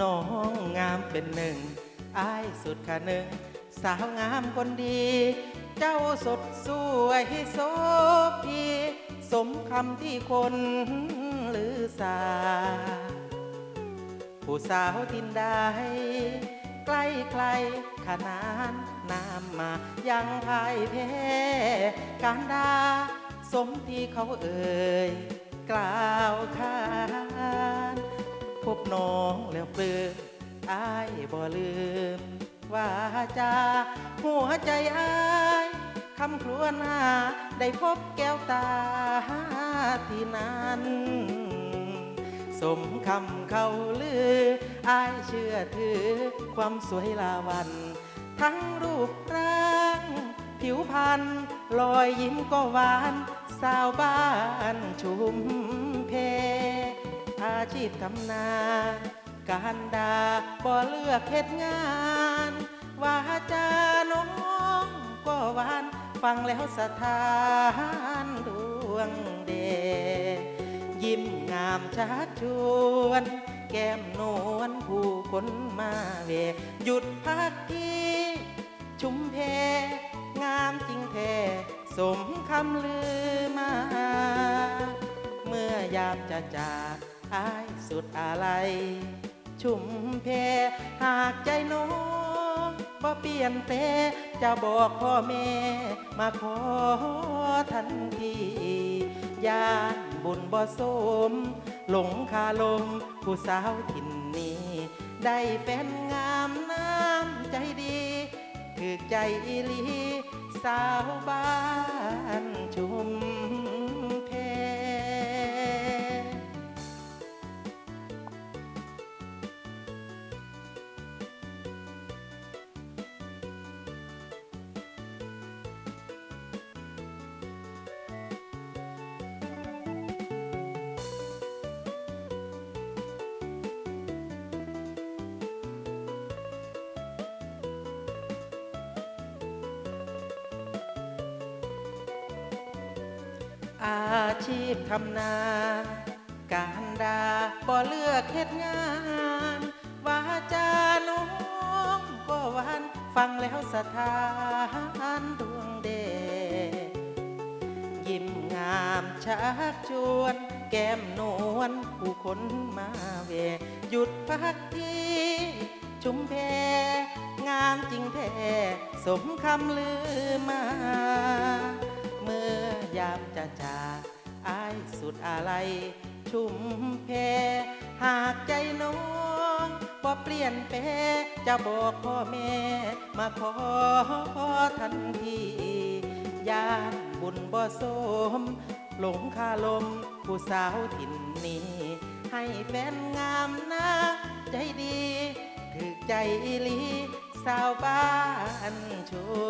น้องงามเป็นหนึ่งอายสุดขาหนึ่ง สาวงามคนดี เจ้าสดสวยโสพีสมคำที่คนลือสา ผู้สาวทินใดใกล้ใครขนานน้ำมายังพายแพ้การดา สมที่เขาเอ่ย กล่าวขาน พบน้องแล้วปลื้มอายบ่ลืม ว่าจาหัวใจอายคำครวญหาได้พบแก้วตาที่นั้น สมคำเขาลืออายเชื่อถือความสวยลาวัน ทั้งรูปร่าง ผิวพรรณรอยยิ้มก็หวาน สาวบ้านชุม ชีพทำนา การดาบ่เลือกเฮ็ดงาน ว่าจาน้องก็หวานฟังแล้วสถานดวงเดชยิ้มงามชักชวน แก้มนวลผู้คนมาเว หยุดพักที่ชุมเพ งามจริงแท้สมคำลือมา เมื่อยามจะจาก อายสุดอะไร ชุมเพหากใจน้องบ่เปลี่ยนแปลจะบอกพ่อแม่ มาขอทันทียานบุญบ่สม หลงคาลมผู้สาวถิ่นนี้ ได้แฟนงามน้ำใจดีคือใจอีลี สาวบ้าน อาชีพทำนา การดาบ่เลือกเฮ็ดงานวาจาน้องก็หวานฟังแล้วสถานดวงเดชยิ้มงามชักชวน แก้มนวลผู้คนมาเว หยุดพักที่ชุมเพงามจริงแท้สมคำลือมา ยามจะจากอายสุดอะไร ชุ่มเพ หากใจน้องบ่เปลี่ยนแปลจะบอกพ่อแม่ มาขอทันทียานบุญบ่สม หลงคาลม ผู้สาวถิ่นนี้ ให้แฟนงามนะใจดีถึกใจอีลีสาวบ้านชม